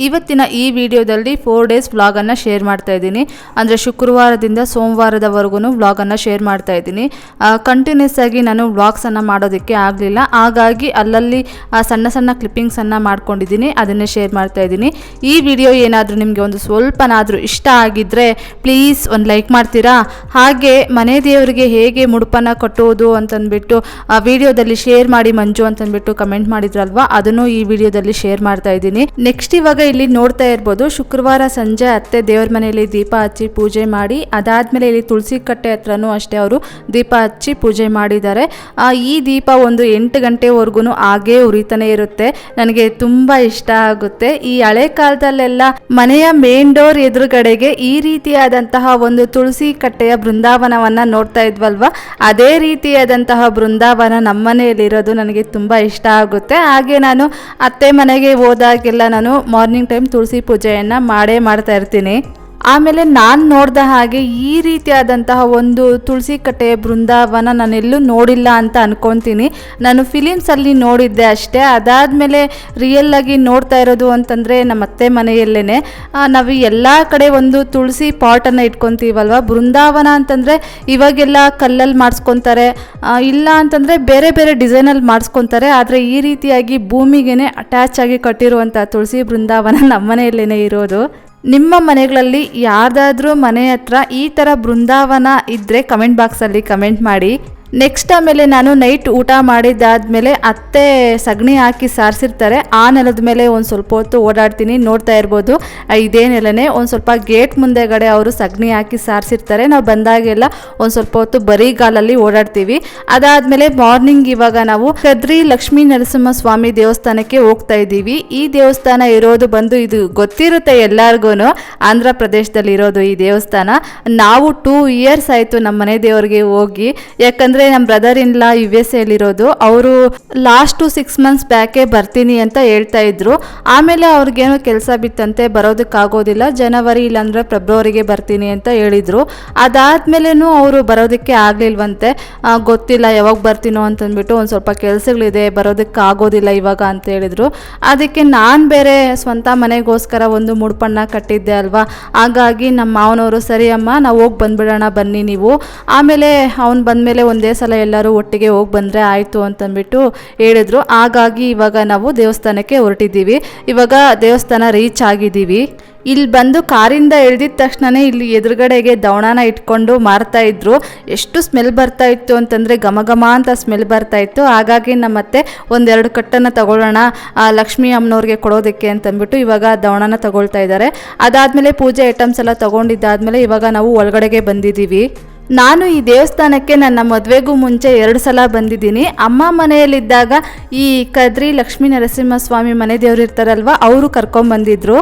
ಇವತ್ತಿನ ಈ ವಿಡಿಯೋದಲ್ಲಿ ಫೋರ್ ಡೇಸ್ ವ್ಲಾಗನ್ನು ಶೇರ್ ಮಾಡ್ತಾ ಇದ್ದೀನಿ. ಅಂದರೆ ಶುಕ್ರವಾರದಿಂದ ಸೋಮವಾರದವರೆಗೂ ವ್ಲಾಗನ್ನು ಶೇರ್ ಮಾಡ್ತಾ ಇದ್ದೀನಿ. ಕಂಟಿನ್ಯೂಸ್ ಆಗಿ ನಾನು ವ್ಲಾಗ್ಸನ್ನು ಮಾಡೋದಕ್ಕೆ ಆಗಲಿಲ್ಲ. ಹಾಗಾಗಿ ಅಲ್ಲಲ್ಲಿ ಸಣ್ಣ ಸಣ್ಣ ಕ್ಲಿಪ್ಪಿಂಗ್ಸನ್ನು ಮಾಡ್ಕೊಂಡಿದ್ದೀನಿ. ಅದನ್ನೇ ಶೇರ್ ಮಾಡ್ತಾ ಇದ್ದೀನಿ. ಈ ವಿಡಿಯೋ ಏನಾದರೂ ನಿಮಗೆ ಒಂದು ಸ್ವಲ್ಪನಾದರೂ ಇಷ್ಟ ಆಗಿದ್ದರೆ ಪ್ಲೀಸ್ ಒಂದು ಲೈಕ್ ಮಾಡ್ತೀರಾ? ಹಾಗೆ ಮನೆ ದೇವರಿಗೆ ಹೇಗೆ ಮುಡುಪನ್ನು ಕಟ್ಟುವುದು ಅಂತಂದ್ಬಿಟ್ಟು, ಆ, ವಿಡಿಯೋದಲ್ಲಿ ಶೇರ್ ಮಾಡಿ ಮಂಜು ಅಂತಂದ್ಬಿಟ್ಟು ಕಮೆಂಟ್ ಮಾಡಿದ್ರಲ್ವಾ? ಅದನ್ನು ಈ ವಿಡಿಯೋದಲ್ಲಿ ಶೇರ್ ಮಾಡ್ತಾ ಇದ್ದೀನಿ. ನೆಕ್ಸ್ಟ್ ಇವಾಗ ಇಲ್ಲಿ ನೋಡ್ತಾ ಇರ್ಬೋದು, ಶುಕ್ರವಾರ ಸಂಜೆ ಅತ್ತೆ ದೇವ್ರ ಮನೆಯಲ್ಲಿ ದೀಪ ಹಚ್ಚಿ ಪೂಜೆ ಮಾಡಿ, ಅದಾದ್ಮೇಲೆ ಇಲ್ಲಿ ತುಳಸಿ ಕಟ್ಟೆ ಹತ್ರನೂ ಅಷ್ಟೇ ಅವರು ದೀಪ ಹಚ್ಚಿ ಪೂಜೆ ಮಾಡಿದ್ದಾರೆ. ಈ ದೀಪ ಒಂದು ಎಂಟು ಗಂಟೆವರೆಗೂ ಹಾಗೇ ಉರಿತಾನೆ ಇರುತ್ತೆ. ನನಗೆ ತುಂಬಾ ಇಷ್ಟ ಆಗುತ್ತೆ. ಈ ಹಳೆ ಕಾಲದಲ್ಲೆಲ್ಲ ಮನೆಯ ಮೇನ್ ಡೋರ್ ಎದುರುಗಡೆಗೆ ಈ ರೀತಿಯಾದಂತಹ ಒಂದು ತುಳಸಿ ಕಟ್ಟೆಯ ಬೃಂದಾವನವನ್ನ ನೋಡ್ತಾ ಇದ್ವಲ್ವ? ಅದೇ ರೀತಿಯಾದಂತಹ ಬೃಂದಾವನ ನಮ್ಮನೆಯಲ್ಲಿರೋದು ನನಗೆ ತುಂಬಾ ಇಷ್ಟ ಆಗುತ್ತೆ. ಹಾಗೆ ನಾನು ಅತ್ತೆ ಮನೆಗೆ ಹೋದಾಗೆಲ್ಲ ನಾನು ಮಾರ್ನಿಂಗ್ ಟೈಮ್ ತುಳಸಿ ಪೂಜೆಯನ್ನು ಮಾಡೇ ಮಾಡ್ತಾ ಇರ್ತೀನಿ. ಆಮೇಲೆ ನಾನು ನೋಡಿದ ಹಾಗೆ ಈ ರೀತಿಯಾದಂತಹ ಒಂದು ತುಳಸಿ ಕಟ್ಟೆ ಬೃಂದಾವನ ನಾನೆಲ್ಲೂ ನೋಡಿಲ್ಲ ಅಂತ ಅನ್ಕೊತೀನಿ. ನಾನು ಫಿಲಿಮ್ಸಲ್ಲಿ ನೋಡಿದ್ದೆ ಅಷ್ಟೇ. ಅದಾದಮೇಲೆ ರಿಯಲ್ಲಾಗಿ ನೋಡ್ತಾ ಇರೋದು ಅಂತಂದರೆ ನಮ್ಮ ಅತ್ತೆ ಮನೆಯಲ್ಲೇ ನಾವು ಎಲ್ಲ ಕಡೆ ಒಂದು ತುಳಸಿ ಪಾಟನ್ನು ಇಟ್ಕೊತೀವಲ್ವ? ಬೃಂದಾವನ ಅಂತಂದರೆ ಇವಾಗೆಲ್ಲ ಕಲ್ಲಲ್ಲಿ ಮಾಡಿಸ್ಕೊತಾರೆ. ಇಲ್ಲ ಅಂತಂದರೆ ಬೇರೆ ಬೇರೆ ಡಿಸೈನಲ್ಲಿ ಮಾಡಿಸ್ಕೊತಾರೆ. ಆದರೆ ಈ ರೀತಿಯಾಗಿ ಭೂಮಿಗೆ ಅಟ್ಯಾಚ್ ಆಗಿ ಕಟ್ಟಿರುವಂಥ ತುಳಸಿ ಬೃಂದಾವನ ನಮ್ಮ ಮನೆಯಲ್ಲೇ ಇರೋದು. ನಿಮ್ಮ ಮನೆಗಳಲ್ಲಿ ಯಾರ್ದಾದ್ರೂ ಮನೆ ಹತ್ರ ಈ ಥರ ಬೃಂದಾವನ ಇದ್ದರೆ ಕಮೆಂಟ್ ಬಾಕ್ಸಲ್ಲಿ ಕಮೆಂಟ್ ಮಾಡಿ. ನೆಕ್ಸ್ಟ್ ಆಮೇಲೆ ನಾನು ನೈಟ್ ಊಟ ಮಾಡಿದ್ದಾದ್ಮೇಲೆ ಅತ್ತೆ ಸಗಣಿ ಹಾಕಿ ಸಾರಿಸಿರ್ತಾರೆ. ಆ ನೆಲದ ಮೇಲೆ ಒಂದು ಸ್ವಲ್ಪ ಹೊತ್ತು ಓಡಾಡ್ತೀನಿ, ನೋಡ್ತಾ ಇರ್ಬೋದು. ಇದೇ ನೆಲನೇ ಒಂದು ಸ್ವಲ್ಪ ಗೇಟ್ ಮುಂದೆಗಡೆ ಅವರು ಸಗಣಿ ಹಾಕಿ ಸಾರಿಸಿರ್ತಾರೆ. ನಾವು ಬಂದಾಗೆಲ್ಲ ಒಂದು ಸ್ವಲ್ಪ ಹೊತ್ತು ಬರೀಗಾಲಲ್ಲಿ ಓಡಾಡ್ತೀವಿ. ಅದಾದಮೇಲೆ ಮಾರ್ನಿಂಗ್ ಇವಾಗ ನಾವು ಕದ್ರಿ ಲಕ್ಷ್ಮೀ ನರಸಿಂಹ ಸ್ವಾಮಿ ದೇವಸ್ಥಾನಕ್ಕೆ ಹೋಗ್ತಾ ಇದ್ದೀವಿ. ಈ ದೇವಸ್ಥಾನ ಇರೋದು ಬಂದು ಇದು ಗೊತ್ತಿರುತ್ತೆ ಎಲ್ಲರಿಗೂ ಆಂಧ್ರ ಪ್ರದೇಶದಲ್ಲಿ ಇರೋದು ಈ ದೇವಸ್ಥಾನ. ನಾವು ಟೂ ಇಯರ್ಸ್ ಆಯಿತು ನಮ್ಮ ಮನೆ ದೇವರಿಗೆ ಹೋಗಿ. ಯಾಕಂದರೆ ನಮ್ಮ brother in law U S ಎಲ್ಲಿರೋದು ಅವರು ಲಾಸ್ಟ್ ಸಿಕ್ಸ್ ಮಂತ್ಸ್ ಬ್ಯಾಕೆ ಬರ್ತೀನಿ ಅಂತ ಹೇಳ್ತಾ ಇದ್ರು. ಆಮೇಲೆ ಅವ್ರಿಗೇನೋ ಕೆಲಸ ಬಿತ್ತಂತೆ, ಬರೋದಕ್ಕಾಗೋದಿಲ್ಲ, ಜನವರಿ ಇಲ್ಲಾಂದ್ರೆ ಫೆಬ್ರವರಿಗೆ ಬರ್ತೀನಿ ಅಂತ ಹೇಳಿದ್ರು. ಅದಾದ್ಮೇಲೆನು ಅವರು ಬರೋದಕ್ಕೆ ಆಗ್ಲಿಲ್ವಂತೆ. ಗೊತ್ತಿಲ್ಲ, ಯಾವಾಗ ಬರ್ತೀನೋ ಅಂತಂದ್ಬಿಟ್ಟು ಒಂದು ಸ್ವಲ್ಪ ಕೆಲಸಗಳಿದೆ ಬರೋದಕ್ಕೆ ಆಗೋದಿಲ್ಲ ಇವಾಗ ಅಂತ ಹೇಳಿದ್ರು. ಅದಕ್ಕೆ ನಾನು ಬೇರೆ ಸ್ವಂತ ಮನೆಗೋಸ್ಕರ ಒಂದು ಮುಡ್ಪಣ್ಣ ಕಟ್ಟಿದ್ದೆ ಅಲ್ವಾ? ಹಾಗಾಗಿ ನಮ್ಮ ಮಾವನವರು ಸರಿ ಅಮ್ಮ ನಾವು ಹೋಗಿ ಬಂದ್ಬಿಡೋಣ ಬನ್ನಿ ನೀವು. ಆಮೇಲೆ ಅವ್ನು ಬಂದಮೇಲೆ ಒಂದೇ ಸಲ ಎಲ್ಲರೂ ಒಟ್ಟಿಗೆ ಹೋಗಿ ಬಂದರೆ ಆಯಿತು ಅಂತಂದ್ಬಿಟ್ಟು ಹೇಳಿದ್ರು. ಹಾಗಾಗಿ ಇವಾಗ ನಾವು ದೇವಸ್ಥಾನಕ್ಕೆ ಹೊರಟಿದ್ದೀವಿ. ಇವಾಗ ದೇವಸ್ಥಾನ ರೀಚ್ ಆಗಿದ್ದೀವಿ. ಇಲ್ಲಿ ಬಂದು ಕಾರಿಂದ ಎಳ್ದಿದ ತಕ್ಷಣನೇ ಇಲ್ಲಿ ಎದುರುಗಡೆಗೆ ದವಣನ ಇಟ್ಕೊಂಡು ಮಾರ್ತಾ ಇದ್ರು. ಎಷ್ಟು ಸ್ಮೆಲ್ ಬರ್ತಾ ಇತ್ತು ಅಂತಂದರೆ ಘಮ ಘಮ ಅಂತ ಸ್ಮೆಲ್ ಬರ್ತಾ ಇತ್ತು. ಹಾಗಾಗಿ ನಮ್ಮತ್ತೆ ಒಂದೆರಡು ಕಟ್ಟನ್ನು ತಗೊಳ್ಳೋಣ ಆ, ಲಕ್ಷ್ಮೀ ಅಮ್ಮನವ್ರಿಗೆ ಕೊಡೋದಕ್ಕೆ ಅಂತಂದ್ಬಿಟ್ಟು ಇವಾಗ ದವಣನ ತಗೊಳ್ತಾ ಇದ್ದಾರೆ. ಅದಾದಮೇಲೆ ಪೂಜೆ ಐಟಮ್ಸ್ ಎಲ್ಲ ತೊಗೊಂಡಿದ್ದಾದಮೇಲೆ ಇವಾಗ ನಾವು ಒಳಗಡೆಗೆ ಬಂದಿದ್ದೀವಿ. ನಾನು ಈ ದೇವಸ್ಥಾನಕ್ಕೆ ನನ್ನ ಮದುವೆಗೂ ಮುಂಚೆ ಎರಡು ಸಲ ಬಂದಿದ್ದೀನಿ. ಅಮ್ಮ ಮನೆಯಲ್ಲಿದ್ದಾಗ ಈ ಕದ್ರಿ ಲಕ್ಷ್ಮೀ ನರಸಿಂಹಸ್ವಾಮಿ ಮನೆ ದೇವರು ಇರ್ತಾರಲ್ವ, ಅವರು ಕರ್ಕೊಂಬಂದಿದ್ರು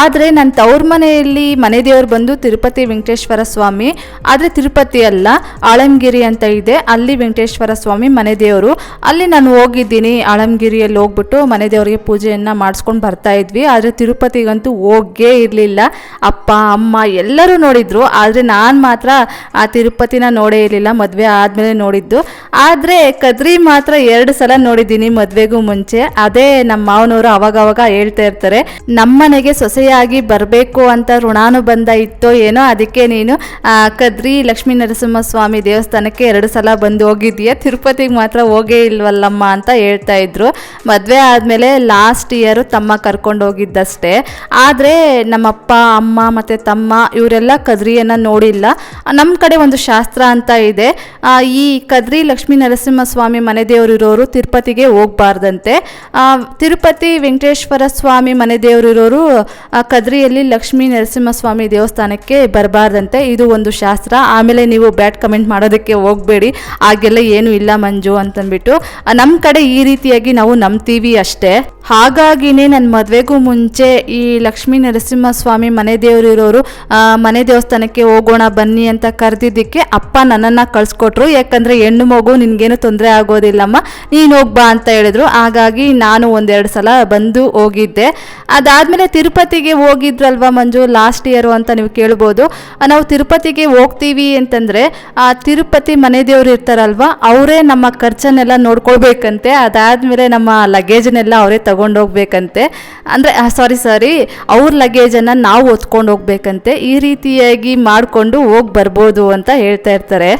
ಆದರೆ ನನ್ನ ತವ್ರ ಮನೆಯಲ್ಲಿ ಮನೆ ದೇವ್ರು ಬಂದು ತಿರುಪತಿ ವೆಂಕಟೇಶ್ವರ ಸ್ವಾಮಿ, ಆದರೆ ತಿರುಪತಿ ಅಲ್ಲ, ಆಳಂಗಿರಿ ಅಂತ ಇದೆ. ಅಲ್ಲಿ ವೆಂಕಟೇಶ್ವರ ಸ್ವಾಮಿ ಮನೆ ದೇವರು ಅಲ್ಲಿ ನಾನು ಹೋಗಿದ್ದೀನಿ, ಆಳಂಗಿರಿಯಲ್ಲಿ ಹೋಗ್ಬಿಟ್ಟು ಮನೆ ದೇವರಿಗೆ ಪೂಜೆಯನ್ನು ಮಾಡಿಸ್ಕೊಂಡು ಬರ್ತಾ ಇದ್ವಿ. ಆದರೆ ತಿರುಪತಿಗಂತೂ ಹೋಗೇ ಇರಲಿಲ್ಲ. ಅಪ್ಪ, ಅಮ್ಮ ಎಲ್ಲರೂ ನೋಡಿದ್ರು. ಆದರೆ ನಾನು ಮಾತ್ರ ಆ ತಿರುಪತಿನ ನೋಡೇ ಇರಲಿಲ್ಲ, ಮದುವೆ ಆದಮೇಲೆ ನೋಡಿದ್ದು. ಆದರೆ ಕದ್ರಿ ಮಾತ್ರ ಎರಡು ಸಲ ನೋಡಿದ್ದೀನಿ ಮದುವೆಗೂ ಮುಂಚೆ. ಅದೇ ನಮ್ಮ ಮಾವನವರು ಅವಾಗ ಅವಾಗ ಹೇಳ್ತಾ ಇರ್ತಾರೆ, ನಮ್ಮನೆಗೆ ಸೊಸೆಯಾಗಿ ಬರಬೇಕು ಅಂತ ಋಣಾನುಬಂಧ ಇತ್ತೋ ಏನೋ ಅದಕ್ಕೆ ನೀನು ಕದ್ರಿ ಲಕ್ಷ್ಮೀ ನರಸಿಂಹಸ್ವಾಮಿ ದೇವಸ್ಥಾನಕ್ಕೆ ಎರಡು ಸಲ ಬಂದು ಹೋಗಿದ್ದೀಯ. ತಿರುಪತಿಗೆ ಮಾತ್ರ ಹೋಗೇ ಇಲ್ವಲ್ಲಮ್ಮ ಅಂತ ಹೇಳ್ತಾ ಇದ್ರು. ಮದುವೆ ಆದಮೇಲೆ ಲಾಸ್ಟ್ ಇಯರು ತಮ್ಮ ಕರ್ಕೊಂಡು ಹೋಗಿದ್ದಷ್ಟೇ. ಆದರೆ ನಮ್ಮಪ್ಪ, ಅಮ್ಮ ಮತ್ತು ತಮ್ಮ ಇವರೆಲ್ಲ ಕದ್ರಿಯನ್ನು ನೋಡಿಲ್ಲ. ನಮ್ಮ ಕಡೆ ಒಂದು ಶಾಸ್ತ್ರ ಅಂತ ಇದೆ. ಈ ಕದ್ರಿ ಲಕ್ಷ್ಮೀ ನರಸಿಂಹಸ್ವಾಮಿ ಮನೆ ದೇವರಿರೋರು ತಿರುಪತಿಗೆ ಹೋಗ್ಬಾರ್ದಂತೆ. ತಿರುಪತಿ ವೆಂಕಟೇಶ್ವರ ಸ್ವಾಮಿ ಮನೆ ಇರೋರು ಕದ್ರಿಯಲ್ಲಿ ಲಕ್ಷ್ಮೀ ನರಸಿಂಹಸ್ವಾಮಿ ದೇವಸ್ಥಾನಕ್ಕೆ ಬರಬಾರ್ದಂತೆ. ಇದು ಒಂದು ಶಾಸ್ತ್ರ. ಆಮೇಲೆ ನೀವು ಬ್ಯಾಡ್ ಕಮೆಂಟ್ ಮಾಡೋದಕ್ಕೆ ಹೋಗಬೇಡಿ. ಹಾಗೆಲ್ಲ ಏನು ಇಲ್ಲ ಮಂಜು ಅಂತಂದ್ಬಿಟ್ಟು. ನಮ್ಮ ಕಡೆ ಈ ರೀತಿಯಾಗಿ ನಾವು ನಂಬ್ತೀವಿ ಅಷ್ಟೇ. ಹಾಗಾಗಿನೇ ನನ್ನ ಮದುವೆಗೂ ಮುಂಚೆ ಈ ಲಕ್ಷ್ಮೀ ನರಸಿಂಹಸ್ವಾಮಿ ಮನೆ ದೇವರು ಇರೋರು ಮನೆ ದೇವಸ್ಥಾನಕ್ಕೆ ಹೋಗೋಣ ಬನ್ನಿ ಅಂತ ಕರೆದಿದ್ದಕ್ಕೆ ಅಪ್ಪ ನನ್ನನ್ನು ಕಳಿಸ್ಕೊಟ್ರು. ಯಾಕಂದರೆ ಹೆಣ್ಣು ಮಗು ನಿನಗೇನು ತೊಂದರೆ ಆಗೋದಿಲ್ಲಮ್ಮ. ನೀನು ಹೋಗ್ಬಾ ಅಂತ ಹೇಳಿದ್ರು. ಹಾಗಾಗಿ ನಾನು ಒಂದೆರಡು ಸಲ ಬಂದು ಹೋಗಿದ್ದೆ. ಅದಾದಮೇಲೆ ತಿರುಪತಿಗೆ ಹೋಗಿದ್ರಲ್ವಾ ಮಂಜು? ಲಾಸ್ಟ್ ಇಯರು ಅಂತ ನೀವು ಕೇಳ್ಬೋದು. ನಾವು ತಿರುಪತಿಗೆ ಹೋಗ್ತೀವಿ ಅಂತಂದರೆ, ಆ, ತಿರುಪತಿ ಮನೆ ದೇವ್ರು ಇರ್ತಾರಲ್ವ, ಅವರೇ ನಮ್ಮ ಖರ್ಚನ್ನೆಲ್ಲ ನೋಡ್ಕೊಳ್ಬೇಕಂತೆ. ಅದಾದಮೇಲೆ ನಮ್ಮ ಲಗೇಜನ್ನೆಲ್ಲ ಅವರೇ ತಗೊಂಡೋಗ್ಬೇಕಂತೆ. ಅಂದರೆ ಸಾರಿ ಸಾರಿ ಅವ್ರ ಲಗೇಜನ್ನು ನಾವು ಹೊತ್ಕೊಂಡು ಹೋಗ್ಬೇಕಂತೆ ಈ ರೀತಿಯಾಗಿ ಮಾಡಿಕೊಂಡು ಹೋಗಿ ಬರ್ಬೋದು ಅಂತ ಹೇಳ್ತಾ ಇರ್ತಾರೆ.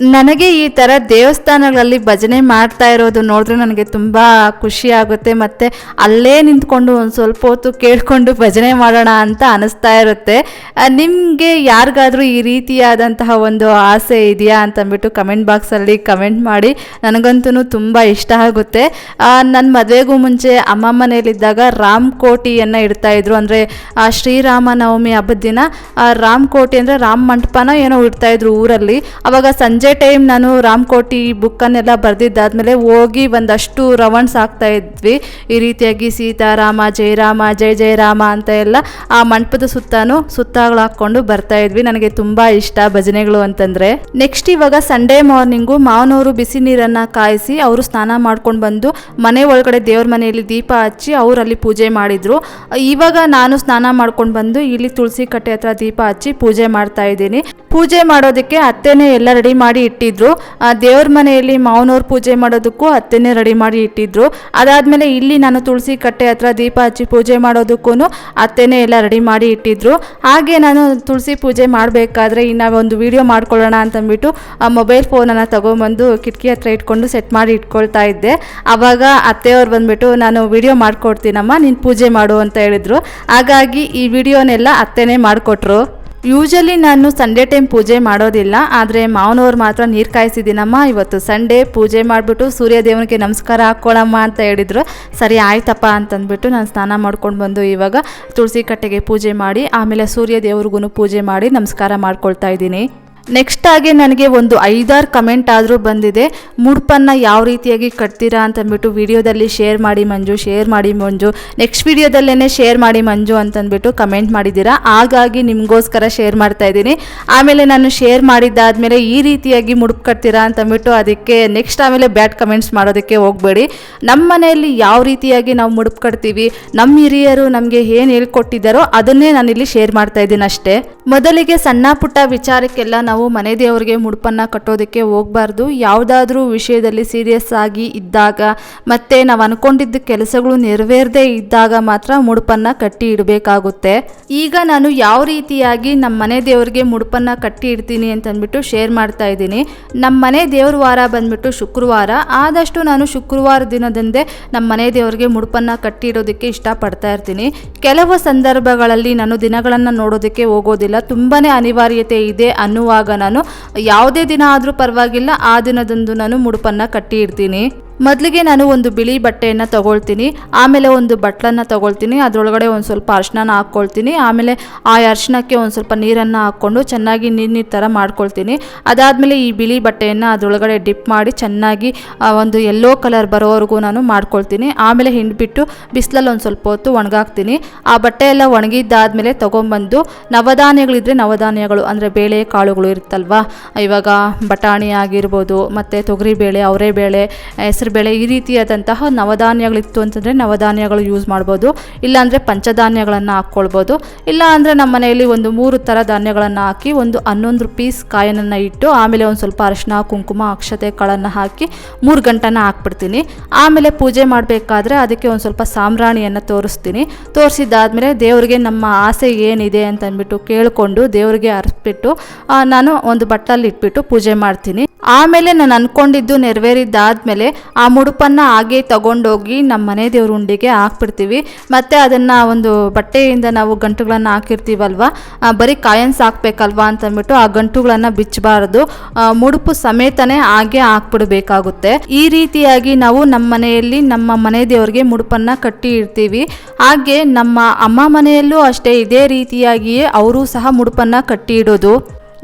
ನನಗೆ ಈ ಥರ ದೇವಸ್ಥಾನಗಳಲ್ಲಿ ಭಜನೆ ಮಾಡ್ತಾ ಇರೋದು ನೋಡಿದ್ರೆ ನನಗೆ ತುಂಬ ಖುಷಿ ಆಗುತ್ತೆ. ಮತ್ತು ಅಲ್ಲೇ ನಿಂತ್ಕೊಂಡು ಒಂದು ಸ್ವಲ್ಪ ಹೊತ್ತು ಕೇಳಿಕೊಂಡು ಭಜನೆ ಮಾಡೋಣ ಅಂತ ಅನಿಸ್ತಾ ಇರುತ್ತೆ. ನಿಮಗೆ ಯಾರಿಗಾದರೂ ಈ ರೀತಿಯಾದಂತಹ ಒಂದು ಆಸೆ ಇದೆಯಾ ಅಂತಂದ್ಬಿಟ್ಟು ಕಮೆಂಟ್ ಬಾಕ್ಸಲ್ಲಿ ಕಮೆಂಟ್ ಮಾಡಿ. ನನಗಂತೂ ತುಂಬ ಇಷ್ಟ ಆಗುತ್ತೆ. ನನ್ನ ಮದುವೆಗೂ ಮುಂಚೆ ಅಮ್ಮ ಮನೆಯಲ್ಲಿದ್ದಾಗ ರಾಮ್ ಕೋಟಿಯನ್ನು ಇಡ್ತಾಯಿದ್ರು ಅಂದರೆ ಶ್ರೀರಾಮ ನವಮಿ ಹಬ್ಬದ ದಿನ ರಾಮ್ ಕೋಟಿ ಅಂದರೆ ರಾಮ್ ಮಂಟಪನ ಏನೋ ಇಡ್ತಾಯಿದ್ರು ಊರಲ್ಲಿ. ಅವಾಗ ಸಂಜೆ ಟೈಮ್ ನಾನು ರಾಮ್ಕೋಟಿ ಬುಕ್ಕನ್ನೆಲ್ಲ ಬರೆದಿದ್ದಾದ್ಮೇಲೆ ಹೋಗಿ ಒಂದಷ್ಟು ರೌಂಡ್ಸ್ ಆಗ್ತಾ ಇದ್ವಿ. ಈ ರೀತಿಯಾಗಿ ಸೀತಾರಾಮ, ಜಯರಾಮ, ಜಯ ಜಯರಾಮ ಅಂತ ಎಲ್ಲ ಆ ಮಂಟಪದ ಸುತ್ತಾನು ಸುತ್ತಾಗಳು ಹಾಕ್ಕೊಂಡು ಬರ್ತಾ ಇದ್ವಿ. ನನಗೆ ತುಂಬ ಇಷ್ಟ ಭಜನೆಗಳು ಅಂತಂದರೆ. ನೆಕ್ಸ್ಟ್ ಇವಾಗ ಸಂಡೇ ಮಾರ್ನಿಂಗು ಮಾವನವರು ಬಿಸಿ ನೀರನ್ನು ಕಾಯಿಸಿ ಅವರು ಸ್ನಾನ ಮಾಡ್ಕೊಂಡು ಬಂದು ಮನೆ ಒಳಗಡೆ ದೇವ್ರ ಮನೆಯಲ್ಲಿ ದೀಪ ಹಚ್ಚಿ ಅವರಲ್ಲಿ ಪೂಜೆ ಮಾಡಿದರು. ಇವಾಗ ನಾನು ಸ್ನಾನ ಮಾಡ್ಕೊಂಡು ಬಂದು ಇಲ್ಲಿ ತುಳಸಿ ಕಟ್ಟೆ ಹತ್ರ ದೀಪ ಹಚ್ಚಿ ಪೂಜೆ ಮಾಡ್ತಾ ಇದ್ದೀನಿ. ಪೂಜೆ ಮಾಡೋದಕ್ಕೆ ಅತ್ತೆನೇ ಎಲ್ಲ ರೆಡಿ ಮಾಡಿ ಇಟ್ಟಿದ್ರು. ಆ, ದೇವ್ರ ಮನೆಯಲ್ಲಿ ಮಾವನವ್ರ ಪೂಜೆ ಮಾಡೋದಕ್ಕೂ ಅತ್ತೆನೇ ರೆಡಿ ಮಾಡಿ ಇಟ್ಟಿದ್ರು. ಅದಾದಮೇಲೆ ಇಲ್ಲಿ ನಾನು ತುಳಸಿ ಕಟ್ಟೆ ಹತ್ರ ದೀಪ ಹಚ್ಚಿ ಪೂಜೆ ಮಾಡೋದಕ್ಕೂ ಅತ್ತೆನೇ ಎಲ್ಲ ರೆಡಿ ಮಾಡಿ ಇಟ್ಟಿದ್ರು. ಹಾಗೆ ನಾನು ತುಳಸಿ ಪೂಜೆ ಮಾಡಬೇಕಾದ್ರೆ ಇನ್ನು ಒಂದು ವಿಡಿಯೋ ಮಾಡ್ಕೊಳ್ಳೋಣ ಅಂತಂದ್ಬಿಟ್ಟು ಆ ಮೊಬೈಲ್ ಫೋನನ್ನು ತಗೊಂಬಂದು ಕಿಟಕಿ ಹತ್ರ ಇಟ್ಕೊಂಡು ಸೆಟ್ ಮಾಡಿ ಇಟ್ಕೊಳ್ತಾ ಇದ್ದೆ. ಆವಾಗ ಅತ್ತೆಯವ್ರು ಬಂದ್ಬಿಟ್ಟು ನಾನು ವಿಡಿಯೋ ಮಾಡ್ಕೊಡ್ತೀನಮ್ಮ ನೀನು ಪೂಜೆ ಮಾಡು ಅಂತ ಹೇಳಿದರು. ಹಾಗಾಗಿ ಈ ವಿಡಿಯೋನೆಲ್ಲ ಅತ್ತೆನೇ ಮಾಡಿಕೊಟ್ರು. ಯೂಶಲಿ ನಾನು ಸಂಡೇ ಟೈಮ್ ಪೂಜೆ ಮಾಡೋದಿಲ್ಲ, ಆದರೆ ಮಾವನವ್ರು ಮಾತ್ರ ನೀರು ಕಾಯಿಸಿದ್ದೀನಮ್ಮ. ಇವತ್ತು ಸಂಡೇ ಪೂಜೆ ಮಾಡಿಬಿಟ್ಟು ಸೂರ್ಯ ದೇವನಿಗೆ ನಮಸ್ಕಾರ ಹಾಕ್ಕೊಳ್ಳಮ್ಮ ಅಂತ ಹೇಳಿದ್ರು. ಸರಿ ಆಯ್ತಪ್ಪ ಅಂತಂದ್ಬಿಟ್ಟು ನಾನು ಸ್ನಾನ ಮಾಡ್ಕೊಂಡು ಬಂದು ಇವಾಗ ತುಳಸಿ ಕಟ್ಟೆಗೆ ಪೂಜೆ ಮಾಡಿ, ಆಮೇಲೆ ಸೂರ್ಯ ದೇವ್ರಿಗೂ ಪೂಜೆ ಮಾಡಿ ನಮಸ್ಕಾರ ಮಾಡ್ಕೊಳ್ತಾ ಇದ್ದೀನಿ. ನೆಕ್ಸ್ಟ್ ಆಗಿ ನನಗೆ ಒಂದು ಐದಾರು ಕಮೆಂಟ್ ಆದರೂ ಬಂದಿದೆ. ಮುಡ್ಪನ್ನು ಯಾವ ರೀತಿಯಾಗಿ ಕಟ್ತೀರಾ ಅಂತಂದ್ಬಿಟ್ಟು ವಿಡಿಯೋದಲ್ಲಿ ಶೇರ್ ಮಾಡಿ ಮಂಜು ಶೇರ್ ಮಾಡಿ ಮಂಜು. ನೆಕ್ಸ್ಟ್ ವಿಡಿಯೋದಲ್ಲೇ ಶೇರ್ ಮಾಡಿ ಮಂಜು ಅಂತಂದ್ಬಿಟ್ಟು ಕಮೆಂಟ್ ಮಾಡಿದ್ದೀರಾ? ಹಾಗಾಗಿ ನಿಮಗೋಸ್ಕರ ಶೇರ್ ಮಾಡ್ತಾ ಇದ್ದೀನಿ. ಆಮೇಲೆ ನಾನು ಶೇರ್ ಮಾಡಿದ್ದಾದಮೇಲೆ ಈ ರೀತಿಯಾಗಿ ಮುಡುಪು ಕಟ್ತೀರಾ ಅಂತಂದ್ಬಿಟ್ಟು ಅದಕ್ಕೆ ನೆಕ್ಸ್ಟ್ ಆಮೇಲೆ ಬ್ಯಾಡ್ ಕಮೆಂಟ್ಸ್ ಮಾಡೋದಕ್ಕೆ ಹೋಗಬೇಡಿ. ನಮ್ಮ ಮನೆಯಲ್ಲಿ ಯಾವ ರೀತಿಯಾಗಿ ನಾವು ಮುಡುಪು ಕಟ್ತೀವಿ, ನಮ್ಮ ಹಿರಿಯರು ನಮಗೆ ಏನು ಹೇಳ್ಕೊಟ್ಟಿದ್ದಾರೋ ಅದನ್ನೇ ನಾನಿಲ್ಲಿ ಶೇರ್ ಮಾಡ್ತಾ ಇದ್ದೀನಿ ಅಷ್ಟೇ ಮೊದಲಿಗೆ ಸಣ್ಣ ಪುಟ್ಟ ವಿಚಾರಕ್ಕೆಲ್ಲ ಮನೆ ದೇವರಿಗೆ ಮುಡುಪನ್ನು ಕಟ್ಟೋದಕ್ಕೆ ಹೋಗಬಾರ್ದು. ಯಾವುದಾದ್ರೂ ವಿಷಯದಲ್ಲಿ ಸೀರಿಯಸ್ ಆಗಿ ಇದ್ದಾಗ, ಮತ್ತು ನಾವು ಅಂದ್ಕೊಂಡಿದ್ದ ಕೆಲಸಗಳು ನೆರವೇರದೇ ಇದ್ದಾಗ ಮಾತ್ರ ಮುಡುಪನ್ನು ಕಟ್ಟಿ ಇಡಬೇಕಾಗುತ್ತೆ. ಈಗ ನಾನು ಯಾವ ರೀತಿಯಾಗಿ ನಮ್ಮ ಮನೆ ದೇವರಿಗೆ ಮುಡುಪನ್ನು ಕಟ್ಟಿ ಇಡ್ತೀನಿ ಅಂತಂದ್ಬಿಟ್ಟು ಶೇರ್ ಮಾಡ್ತಾ ಇದ್ದೀನಿ. ನಮ್ಮ ಮನೆ ದೇವ್ರ ವಾರ ಬಂದ್ಬಿಟ್ಟು ಶುಕ್ರವಾರ. ಆದಷ್ಟು ನಾನು ಶುಕ್ರವಾರ ದಿನದಂದೇ ನಮ್ಮ ಮನೆ ದೇವರಿಗೆ ಮುಡುಪನ್ನು ಕಟ್ಟಿ ಇಡೋದಕ್ಕೆ ಇಷ್ಟಪಡ್ತಾ ಇರ್ತೀನಿ. ಕೆಲವು ಸಂದರ್ಭಗಳಲ್ಲಿ ನಾನು ದಿನಗಳನ್ನು ನೋಡೋದಕ್ಕೆ ಹೋಗೋದಿಲ್ಲ. ತುಂಬಾ ಅನಿವಾರ್ಯತೆ ಇದೆ ಅನ್ನುವಾಗ ನಾನು ಯಾವುದೇ ದಿನ ಆದರೂ ಪರವಾಗಿಲ್ಲ ಆ ದಿನದಂದು ನಾನು ಮುಡುಪನ್ನು ಕಟ್ಟಿ ಇಡ್ತೀನಿ ಮೊದಲಿಗೆ ನಾನು ಒಂದು ಬಿಳಿ ಬಟ್ಟೆಯನ್ನು ತಗೊಳ್ತೀನಿ, ಆಮೇಲೆ ಒಂದು ಬಟ್ಲನ್ನು ತಗೊಳ್ತೀನಿ, ಅದರೊಳಗಡೆ ಒಂದು ಸ್ವಲ್ಪ ಅರ್ಶಿನ ಹಾಕ್ಕೊಳ್ತೀನಿ, ಆಮೇಲೆ ಆ ಅರ್ಶಿನಕ್ಕೆ ಒಂದು ಸ್ವಲ್ಪ ನೀರನ್ನು ಹಾಕ್ಕೊಂಡು ಚೆನ್ನಾಗಿ ನೀರು ಥರ ಮಾಡ್ಕೊಳ್ತೀನಿ. ಅದಾದಮೇಲೆ ಈ ಬಿಳಿ ಬಟ್ಟೆಯನ್ನು ಅದರೊಳಗಡೆ ಡಿಪ್ ಮಾಡಿ ಚೆನ್ನಾಗಿ ಒಂದು ಎಲ್ಲೋ ಕಲರ್ ಬರೋವರೆಗೂ ನಾನು ಮಾಡ್ಕೊಳ್ತೀನಿ. ಆಮೇಲೆ ಹಿಂಡ್ಬಿಟ್ಟು ಬಿಸಿಲಲ್ಲಿ ಒಂದು ಸ್ವಲ್ಪ ಹೊತ್ತು ಒಣಗಾಕ್ತೀನಿ. ಆ ಬಟ್ಟೆ ಎಲ್ಲ ಒಣಗಿದ್ದಾದಮೇಲೆ ತೊಗೊಂಬಂದು, ನವಧಾನ್ಯಗಳಿದ್ರೆ ನವಧಾನ್ಯಗಳು, ಅಂದರೆ ಬೇಳೆ, ಕಾಳುಗಳು ಇರುತ್ತಲ್ವಾ? ಇವಾಗ ಬಟಾಣಿ ಆಗಿರ್ಬೋದು, ಮತ್ತು ತೊಗರಿಬೇಳೆ, ಅವರೆಬೇಳೆ ಹೆಸರುಬೇಳೆ ಈ ರೀತಿಯಾದಂತಹ ನವಧಾನ್ಯಗಳಿತ್ತು ಅಂತಂದರೆ ನವಧಾನ್ಯಗಳು ಯೂಸ್ ಮಾಡ್ಬೋದು. ಇಲ್ಲಾಂದರೆ ಪಂಚಧಾನ್ಯಗಳನ್ನು ಹಾಕ್ಕೊಳ್ಬೋದು. ಇಲ್ಲ ಅಂದರೆ ನಮ್ಮ ಮನೆಯಲ್ಲಿ ಒಂದು ಮೂರು ಥರ ಧಾನ್ಯಗಳನ್ನು ಹಾಕಿ ಒಂದು ಹನ್ನೊಂದು ಪೀಸ್ ಕಾಯನ್ನು ಇಟ್ಟು ಆಮೇಲೆ ಒಂದು ಸ್ವಲ್ಪ ಅರಿಶಿನ ಕುಂಕುಮ, ಅಕ್ಷತೆ, ಕಾಳನ್ನು ಹಾಕಿ ಮೂರು ಗಂಟೆನ ಹಾಕ್ಬಿಡ್ತೀನಿ. ಆಮೇಲೆ ಪೂಜೆ ಮಾಡಬೇಕಾದ್ರೆ ಅದಕ್ಕೆ ಒಂದು ಸ್ವಲ್ಪ ಸಾಂಬ್ರಾಣಿಯನ್ನು ತೋರಿಸ್ತೀನಿ. ತೋರಿಸಿದ್ದಾದಮೇಲೆ ದೇವರಿಗೆ ನಮ್ಮ ಆಸೆ ಏನಿದೆ ಅಂತ ಅಂದ್ಬಿಟ್ಟು ಕೇಳಿಕೊಂಡು ದೇವರಿಗೆ ಅರ್ಪಿಟ್ಟು ನಾನು ಒಂದು ಬಟ್ಟಲ್ಲಿ ಇಟ್ಬಿಟ್ಟು ಪೂಜೆ ಮಾಡ್ತೀನಿ. ಆಮೇಲೆ ನಾನು ಅನ್ಕೊಂಡಿದ್ದು ನೆರವೇರಿದ್ದಾದ್ಮೇಲೆ ಆ ಮುಡುಪನ್ನು ಹಾಗೆ ತಗೊಂಡೋಗಿ ನಮ್ಮ ಮನೆ ದೇವ್ರ ಉಂಡಿಗೆ ಹಾಕ್ಬಿಡ್ತೀವಿ. ಮತ್ತು ಅದನ್ನು ಒಂದು ಬಟ್ಟೆಯಿಂದ ನಾವು ಗಂಟುಗಳನ್ನು ಹಾಕಿರ್ತೀವಲ್ವ? ಬರೀ ಕಾಯನ್ಸ್ ಹಾಕ್ಬೇಕಲ್ವ ಅಂತಂದ್ಬಿಟ್ಟು ಆ ಗಂಟುಗಳನ್ನು ಬಿಚ್ಚಬಾರದು. ಮುಡುಪು ಸಮೇತನೇ ಹಾಗೆ ಹಾಕ್ಬಿಡ್ಬೇಕಾಗುತ್ತೆ. ಈ ರೀತಿಯಾಗಿ ನಾವು ನಮ್ಮ ಮನೆಯಲ್ಲಿ ನಮ್ಮ ಮನೆ ದೇವರಿಗೆ ಮುಡುಪನ್ನು ಕಟ್ಟಿ ಇರ್ತೀವಿ ಹಾಗೆ ನಮ್ಮ ಅಮ್ಮ ಮನೆಯಲ್ಲೂ ಅಷ್ಟೇ ಇದೇ ರೀತಿಯಾಗಿಯೇ ಅವರು ಸಹ ಮುಡುಪನ್ನು ಕಟ್ಟಿ ಇಡೋದು.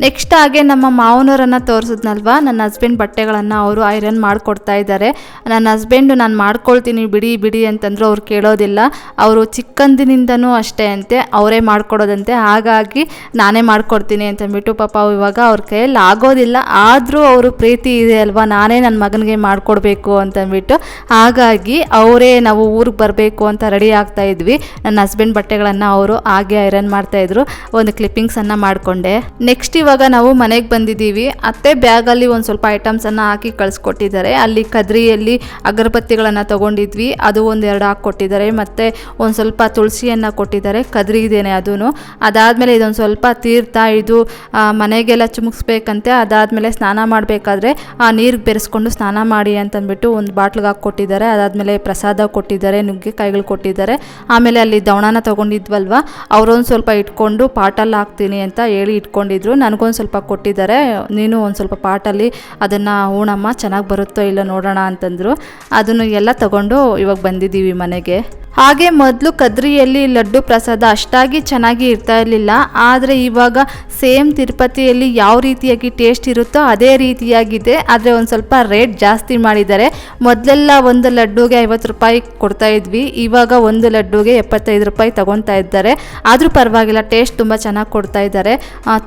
ನೆಕ್ಸ್ಟ್ ಹಾಗೆ ನಮ್ಮ ಮಾವನವರನ್ನು ತೋರಿಸಿದ್ನಲ್ವ? ನನ್ನ ಹಸ್ಬೆಂಡ್ ಬಟ್ಟೆಗಳನ್ನು ಅವರು ಐರನ್ ಮಾಡಿಕೊಡ್ತಾ ಇದ್ದಾರೆ. ನನ್ನ ಹಸ್ಬೆಂಡು ನಾನು ಮಾಡ್ಕೊಳ್ತೀನಿ, ಬಿಡಿ ಬಿಡಿ ಅಂತಂದ್ರು ಅವ್ರು ಕೇಳೋದಿಲ್ಲ. ಅವರು ಚಿಕ್ಕಂದಿನಿಂದನೂ ಅಷ್ಟೇ ಅಂತೆ, ಅವರೇ ಮಾಡಿಕೊಡೋದಂತೆ. ಹಾಗಾಗಿ ನಾನೇ ಮಾಡಿಕೊಡ್ತೀನಿ ಅಂತಂದ್ಬಿಟ್ಟು ಪಾಪ ಇವಾಗ ಅವ್ರ ಕೈಯಲ್ಲಿ ಆಗೋದಿಲ್ಲ. ಆದರೂ ಅವರು ಪ್ರೀತಿ ಇದೆ ಅಲ್ವಾ? ನಾನೇ ನನ್ನ ಮಗನಿಗೆ ಮಾಡಿಕೊಡ್ಬೇಕು ಅಂತಂದ್ಬಿಟ್ಟು. ಹಾಗಾಗಿ ಅವರೇ ನಾವು ಊರಿಗೆ ಬರಬೇಕು ಅಂತ ರೆಡಿ ಆಗ್ತಾ ಇದ್ವಿ. ನನ್ನ ಹಸ್ಬೆಂಡ್ ಬಟ್ಟೆಗಳನ್ನು ಅವರು ಹಾಗೆ ಐರನ್ ಮಾಡ್ತಾಯಿದ್ರು ಒಂದು ಕ್ಲಿಪ್ಪಿಂಗ್ಸನ್ನು ಮಾಡಿಕೊಂಡೆ. ನೆಕ್ಸ್ಟ್ ಇವಾಗ ನಾವು ಮನೆಗೆ ಬಂದಿದ್ದೀವಿ. ಅತ್ತೆ ಬ್ಯಾಗಲ್ಲಿ ಒಂದು ಸ್ವಲ್ಪ ಐಟಮ್ಸನ್ನು ಹಾಕಿ ಕಳಿಸ್ಕೊಟ್ಟಿದ್ದಾರೆ. ಅಲ್ಲಿ ಕದ್ರಿಯಲ್ಲಿ ಅಗರಬತ್ತಿಗಳನ್ನು ತೊಗೊಂಡಿದ್ವಿ. ಅದು ಒಂದು ಎರಡು ಹಾಕಿ ಕೊಟ್ಟಿದ್ದಾರೆ ಮತ್ತು ಒಂದು ಸ್ವಲ್ಪ ತುಳಸಿಯನ್ನು ಕೊಟ್ಟಿದ್ದಾರೆ. ಕದ್ರಿ ಇದೇನೆ ಅದೂ ಅದಾದಮೇಲೆ ಇದೊಂದು ಸ್ವಲ್ಪ ತೀರ್ಥ, ಇದು ಮನೆಗೆಲ್ಲ ಚುಮುಕ್ಸ್ಬೇಕಂತೆ. ಅದಾದಮೇಲೆ ಸ್ನಾನ ಮಾಡಬೇಕಾದ್ರೆ, ಆ, ನೀರಿಗೆ ಬೆರೆಸ್ಕೊಂಡು ಸ್ನಾನ ಮಾಡಿ ಅಂತಂದ್ಬಿಟ್ಟು ಒಂದು ಬಾಟ್ಲಿಗೆ ಹಾಕಿ ಕೊಟ್ಟಿದ್ದಾರೆ ಅದಾದಮೇಲೆ ಪ್ರಸಾದ ಕೊಟ್ಟಿದ್ದಾರೆ ನುಗ್ಗೆಕಾಯಿಗಳು ಕೊಟ್ಟಿದ್ದಾರೆ. ಆಮೇಲೆ ಅಲ್ಲಿ ದವಣನ ತೊಗೊಂಡಿದ್ವಲ್ವ? ಅವರೊಂದು ಸ್ವಲ್ಪ ಇಟ್ಕೊಂಡು ಪಾಟಲ್ಲಿ ಹಾಕ್ತೀನಿ ಅಂತ ಹೇಳಿ ಇಟ್ಕೊಂಡಿದ್ರು. ನನಗೊಂದು ಸ್ವಲ್ಪ ಕೊಟ್ಟಿದ್ದಾರೆ. ನೀನು ಒಂದು ಸ್ವಲ್ಪ ಪಾಟಲ್ಲಿ ಅದನ್ನು ಹೂಣಮ್ಮ ಚೆನ್ನಾಗಿ ಬರುತ್ತೋ ಇಲ್ಲ ನೋಡೋಣ ಅಂತಂದರು. ಅದನ್ನು ಎಲ್ಲ ತಗೊಂಡು ಇವಾಗ ಬಂದಿದ್ದೀವಿ ಮನೆಗೆ. ಹಾಗೆ ಮೊದಲು ಕದ್ರಿಯಲ್ಲಿ ಲಡ್ಡು ಪ್ರಸಾದ ಅಷ್ಟಾಗಿ ಚೆನ್ನಾಗಿ ಇರ್ತಾ ಇರಲಿಲ್ಲ. ಆದರೆ ಇವಾಗ ಸೇಮ್ ತಿರುಪತಿಯಲ್ಲಿ ಯಾವ ರೀತಿಯಾಗಿ ಟೇಸ್ಟ್ ಇರುತ್ತೋ ಅದೇ ರೀತಿಯಾಗಿದೆ. ಆದರೆ ಒಂದು ಸ್ವಲ್ಪ ರೇಟ್ ಜಾಸ್ತಿ ಮಾಡಿದ್ದಾರೆ. ಮೊದಲೆಲ್ಲ ಒಂದು ಲಡ್ಡುಗೆ ಐವತ್ತು ರೂಪಾಯಿ ಕೊಡ್ತಾ ಇದ್ವಿ. ಇವಾಗ ಒಂದು ಲಡ್ಡುಗೆ ಎಪ್ಪತ್ತೈದು ರೂಪಾಯಿ ತಗೊತಾ ಇದ್ದಾರೆ. ಆದರೂ ಪರವಾಗಿಲ್ಲ ಟೇಸ್ಟ್ ತುಂಬ ಚೆನ್ನಾಗಿ ಕೊಡ್ತಾ ಇದ್ದಾರೆ.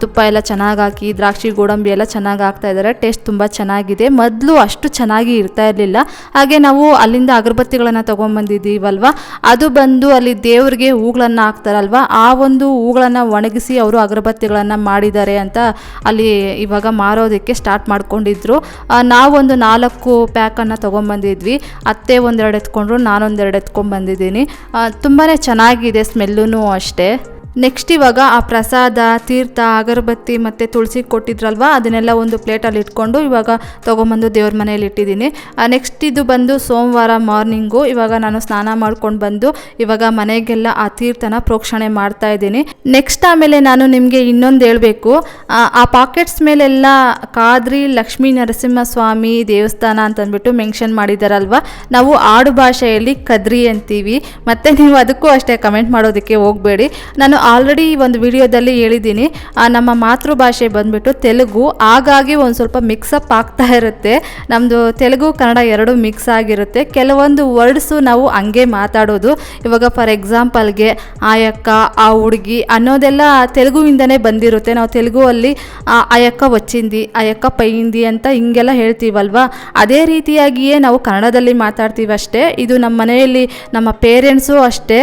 ತುಪ್ಪ ಎಲ್ಲ ಚೆನ್ನಾಗಿ ಹಾಕಿ, ದ್ರಾಕ್ಷಿ, ಗೋಡಂಬಿ ಎಲ್ಲ ಚೆನ್ನಾಗಿ ಹಾಕ್ತಾ ಇದ್ದಾರೆ. ಟೇಸ್ಟ್ ತುಂಬ ಚೆನ್ನಾಗಿದೆ. ಮೊದಲು ಅಷ್ಟು ಚೆನ್ನಾಗಿ ಇರ್ತಾ ಇರಲಿಲ್ಲ. ಹಾಗೆ ನಾವು ಅಲ್ಲಿಂದ ಅಗರಬತ್ತಿಗಳನ್ನು ತೊಗೊಂಬಂದಿದ್ದೀವಲ್ವ? ಅದು ಬಂದು ಅಲ್ಲಿ ದೇವರಿಗೆ ಹೂಗಳನ್ನು ಹಾಕ್ತಾರಲ್ವ? ಆ ಒಂದು ಹೂಗಳನ್ನು ಒಣಗಿಸಿ ಅವರು ಅಗರಬತ್ತಿಗಳನ್ನು ಮಾಡಿದ್ದಾರೆ ಅಂತ ಅಲ್ಲಿ ಇವಾಗ ಮಾರೋದಕ್ಕೆ ಸ್ಟಾರ್ಟ್ ಮಾಡ್ಕೊಂಡಿದ್ರು. ನಾವೊಂದು ನಾಲ್ಕು ಪ್ಯಾಕನ್ನು ತೊಗೊಂಬಂದಿದ್ವಿ. ಅತ್ತೆ ಒಂದೆರಡು ಎತ್ಕೊಂಡ್ರು, ನಾನೊಂದೆರಡು ಎತ್ಕೊಂಡ್ಬಂದಿದ್ದೀನಿ. ತುಂಬಾ ಚೆನ್ನಾಗಿದೆ ಸ್ಮೆಲ್ಲೂ ಅಷ್ಟೇ. ನೆಕ್ಸ್ಟ್ ಇವಾಗ ಆ ಪ್ರಸಾದ, ತೀರ್ಥ, ಅಗರಬತ್ತಿ ಮತ್ತು ತುಳಸಿ ಕೊಟ್ಟಿದ್ರಲ್ವ? ಅದನ್ನೆಲ್ಲ ಒಂದು ಪ್ಲೇಟಲ್ಲಿ ಇಟ್ಕೊಂಡು ಇವಾಗ ತೊಗೊಂಬಂದು ದೇವ್ರ ಮನೆಯಲ್ಲಿ ಇಟ್ಟಿದ್ದೀನಿ. ನೆಕ್ಸ್ಟ್ ಇದು ಬಂದು ಸೋಮವಾರ ಮಾರ್ನಿಂಗು ಇವಾಗ ನಾನು ಸ್ನಾನ ಮಾಡ್ಕೊಂಡು ಬಂದು ಇವಾಗ ಮನೆಗೆಲ್ಲ ಆ ತೀರ್ಥನ ಪ್ರೋಕ್ಷಣೆ ಮಾಡ್ತಾ ಇದ್ದೀನಿ. ನೆಕ್ಸ್ಟ್ ಆಮೇಲೆ ನಾನು ನಿಮಗೆ ಇನ್ನೊಂದು ಹೇಳಬೇಕು. ಆ ಪಾಕೆಟ್ಸ್ ಮೇಲೆಲ್ಲ ಕಾದ್ರಿ ಲಕ್ಷ್ಮೀ ನರಸಿಂಹಸ್ವಾಮಿ ದೇವಸ್ಥಾನ ಅಂತಂದ್ಬಿಟ್ಟು ಮೆನ್ಷನ್ ಮಾಡಿದಾರಲ್ವ? ನಾವು ಆಡು ಭಾಷೆಯಲ್ಲಿ ಕದ್ರಿ ಅಂತೀವಿ. ಮತ್ತು ನೀವು ಅದಕ್ಕೂ ಅಷ್ಟೇ ಕಮೆಂಟ್ ಮಾಡೋದಕ್ಕೆ ಹೋಗಬೇಡಿ. ನಾನು ಆಲ್ರೆಡಿ ಒಂದು ವಿಡಿಯೋದಲ್ಲಿ ಹೇಳಿದ್ದೀನಿ. ನಮ್ಮ ಮಾತೃಭಾಷೆ ಬಂದುಬಿಟ್ಟು ತೆಲುಗು. ಹಾಗಾಗಿ ಒಂದು ಸ್ವಲ್ಪ ಮಿಕ್ಸಪ್ ಆಗ್ತಾ ಇರುತ್ತೆ. ನಮ್ಮದು ತೆಲುಗು, ಕನ್ನಡ ಎರಡು ಮಿಕ್ಸ್ ಆಗಿರುತ್ತೆ. ಕೆಲವೊಂದು ವರ್ಡ್ಸು ನಾವು ಹಂಗೆ ಮಾತಾಡೋದು. ಇವಾಗ ಫಾರ್ ಎಕ್ಸಾಂಪಲ್ಗೆ ಆಯಕ್ಕ, ಆ ಹುಡುಗಿ ಅನ್ನೋದೆಲ್ಲ ತೆಲುಗುವಿಂದನೇ ಬಂದಿರುತ್ತೆ. ನಾವು ತೆಲುಗು ಅಲ್ಲಿ ಅಯಕ್ಕ ಒಚ್ಚಿಂದಿ ಅಯಕ್ಕ ಪೈಂದಿ ಅಂತ ಹಿಂಗೆಲ್ಲ ಹೇಳ್ತೀವಲ್ವಾ? ಅದೇ ರೀತಿಯಾಗಿಯೇ ನಾವು ಕನ್ನಡದಲ್ಲಿ ಮಾತಾಡ್ತೀವಿ ಅಷ್ಟೇ. ಇದು ನಮ್ಮ ಮನೆಯಲ್ಲಿ ನಮ್ಮ ಪೇರೆಂಟ್ಸು ಅಷ್ಟೇ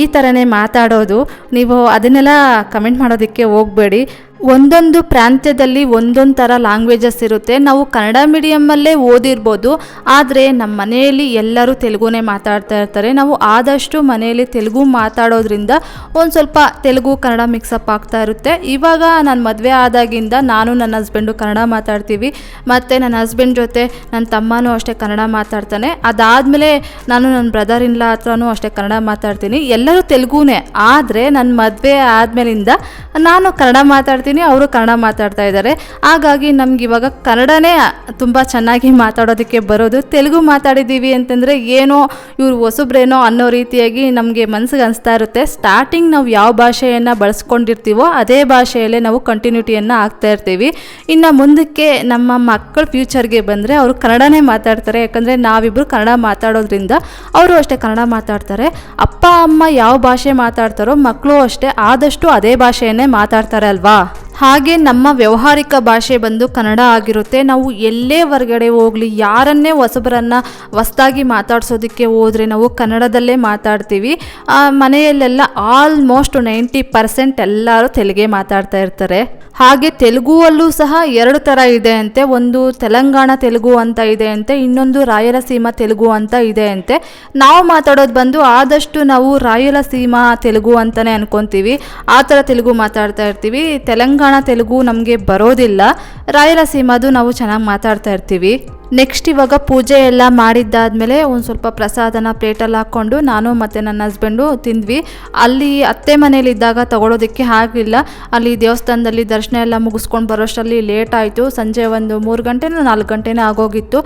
ಈ ಥರನೇ ಮಾತಾಡೋದು. ನೀವು ಅದನ್ನೆಲ್ಲ ಕಮೆಂಟ್ ಮಾಡೋದಕ್ಕೆ ಹೋಗಬೇಡಿ. ಒಂದೊಂದು ಪ್ರಾಂತ್ಯದಲ್ಲಿ ಒಂದೊಂದು ಥರ ಲ್ಯಾಂಗ್ವೇಜಸ್ ಇರುತ್ತೆ. ನಾವು ಕನ್ನಡ ಮೀಡಿಯಮ್ಮಲ್ಲೇ ಓದಿರ್ಬೋದು. ಆದರೆ ನಮ್ಮ ಮನೆಯಲ್ಲಿ ಎಲ್ಲರೂ ತೆಲುಗುನೇ ಮಾತಾಡ್ತಾ ಇರ್ತಾರೆ. ನಾವು ಆದಷ್ಟು ಮನೆಯಲ್ಲಿ ತೆಲುಗು ಮಾತಾಡೋದ್ರಿಂದ ಒಂದು ಸ್ವಲ್ಪ ತೆಲುಗು, ಕನ್ನಡ ಮಿಕ್ಸಪ್ ಆಗ್ತಾ ಇರುತ್ತೆ. ಇವಾಗ ನಾನು ಮದುವೆ ಆದಾಗಿಂದ ನಾನು ನನ್ನ ಹಸ್ಬೆಂಡು ಕನ್ನಡ ಮಾತಾಡ್ತೀವಿ. ಮತ್ತು ನನ್ನ ಹಸ್ಬೆಂಡ್ ಜೊತೆ ನನ್ನ ತಮ್ಮನೂ ಅಷ್ಟೇ ಕನ್ನಡ ಮಾತಾಡ್ತಾನೆ. ಅದಾದಮೇಲೆ ನಾನು ನನ್ನ ಬ್ರದರ್ ಇನ್ಲ ಹತ್ರನೂ ಅಷ್ಟೇ ಕನ್ನಡ ಮಾತಾಡ್ತೀನಿ. ಎಲ್ಲರೂ ತೆಲುಗುನೇ. ಆದರೆ ನನ್ನ ಮದುವೆ ಆದಮೇಲಿಂದ ನಾನು ಕನ್ನಡ ಮಾತಾಡ್ತೀನಿ. ಅವರು ಕನ್ನಡ ಮಾತಾಡ್ತಾ ಇದ್ದಾರೆ. ಹಾಗಾಗಿ ನಮ್ಗೆ ಇವಾಗ ಕನ್ನಡನೇ ತುಂಬ ಚೆನ್ನಾಗಿ ಮಾತಾಡೋದಕ್ಕೆ ಬರೋದು. ತೆಲುಗು ಮಾತಾಡಿದ್ದೀವಿ ಅಂತಂದರೆ ಏನೋ ಇವರು ಹೊಸಬ್ರೇನೋ ಅನ್ನೋ ರೀತಿಯಾಗಿ ನಮಗೆ ಮನಸ್ಸಿಗೆ ಅನಿಸ್ತಾ ಇರುತ್ತೆ. ಸ್ಟಾರ್ಟಿಂಗ್ ನಾವು ಯಾವ ಭಾಷೆಯನ್ನು ಬಳಸ್ಕೊಂಡಿರ್ತೀವೋ ಅದೇ ಭಾಷೆಯಲ್ಲೇ ನಾವು ಕಂಟಿನ್ಯೂಟಿಯನ್ನು ಆಗ್ತಾ ಇರ್ತೀವಿ. ಇನ್ನು ಮುಂದಕ್ಕೆ ನಮ್ಮ ಮಕ್ಕಳ ಫ್ಯೂಚರ್ಗೆ ಬಂದರೆ ಅವರು ಕನ್ನಡನೇ ಮಾತಾಡ್ತಾರೆ. ಯಾಕಂದರೆ ನಾವಿಬ್ಬರು ಕನ್ನಡ ಮಾತಾಡೋದ್ರಿಂದ ಅವರು ಅಷ್ಟೇ ಕನ್ನಡ ಮಾತಾಡ್ತಾರೆ. ಅಪ್ಪ, ಅಮ್ಮ ಯಾವ ಭಾಷೆ ಮಾತಾಡ್ತಾರೋ ಮಕ್ಕಳು ಅಷ್ಟೇ ಆದಷ್ಟು ಅದೇ ಭಾಷೆಯನ್ನೇ ಮಾತಾಡ್ತಾರೆ ಅಲ್ವಾ? out. ಹಾಗೆ ನಮ್ಮ ವ್ಯವಹಾರಿಕ ಭಾಷೆ ಬಂದು ಕನ್ನಡ ಆಗಿರುತ್ತೆ. ನಾವು ಎಲ್ಲೇ ಹೊರಗಡೆ ಹೋಗಲಿ, ಯಾರನ್ನೇ ಹೊಸಬರನ್ನು ಹೊಸ್ದಾಗಿ ಮಾತಾಡ್ಸೋದಕ್ಕೆ ಹೋದರೆ ನಾವು ಕನ್ನಡದಲ್ಲೇ ಮಾತಾಡ್ತೀವಿ. ಮನೆಯಲ್ಲೆಲ್ಲ ಆಲ್ಮೋಸ್ಟ್ ನೈಂಟಿ ಪರ್ಸೆಂಟ್ ಎಲ್ಲರೂ ತೆಲುಗೇ ಮಾತಾಡ್ತಾ ಇರ್ತಾರೆ. ಹಾಗೆ ತೆಲುಗುವಲ್ಲೂ ಸಹ ಎರಡು ಥರ ಇದೆ ಅಂತೆ. ಒಂದು ತೆಲಂಗಾಣ ತೆಲುಗು ಅಂತ ಇದೆ ಅಂತೆ, ಇನ್ನೊಂದು ರಾಯಲಸೀಮಾ ತೆಲುಗು ಅಂತ ಇದೆ ಅಂತೆ. ನಾವು ಮಾತಾಡೋದು ಬಂದು ಆದಷ್ಟು ನಾವು ರಾಯಲಸೀಮಾ ತೆಲುಗು ಅಂತಲೇ ಅನ್ಕೊತೀವಿ. ಆ ಥರ ತೆಲುಗು ಮಾತಾಡ್ತಾ ಇರ್ತೀವಿ. ತೆಲಂಗಾಣ ತೆಲುಗು ನಮಗೆ ಬರೋದಿಲ್ಲ. ರಾಯಲಸೀಮಾದು ನಾವು ಚೆನ್ನಾಗಿ ಮಾತಾಡ್ತಾ ಇರ್ತೀವಿ. ನೆಕ್ಸ್ಟ್ ಇವಾಗ ಪೂಜೆ ಎಲ್ಲ ಮಾಡಿದ್ದಾದಮೇಲೆ ಒಂದು ಸ್ವಲ್ಪ ಪ್ರಸಾದನ ಪ್ಲೇಟಲ್ಲಿ ಹಾಕ್ಕೊಂಡು ನಾನು ಮತ್ತು ನನ್ನ ಹಸ್ಬೆಂಡು ತಿಂದ್ವಿ. ಅಲ್ಲಿ ಅತ್ತೆ ಮನೇಲಿದ್ದಾಗ ತಗೊಳ್ಳೋದಕ್ಕೆ ಆಗಲಿಲ್ಲ ಅಲ್ಲಿ ದೇವಸ್ಥಾನದಲ್ಲಿ ದರ್ಶನ ಎಲ್ಲ ಮುಗಿಸ್ಕೊಂಡು ಬರೋಷ್ಟರಲ್ಲಿ ಲೇಟ್ ಆಯಿತು. ಸಂಜೆ ಒಂದು ಮೂರು ಗಂಟೆನೂ ನಾಲ್ಕು ಗಂಟೆನೇ ಆಗೋಗಿತ್ತು.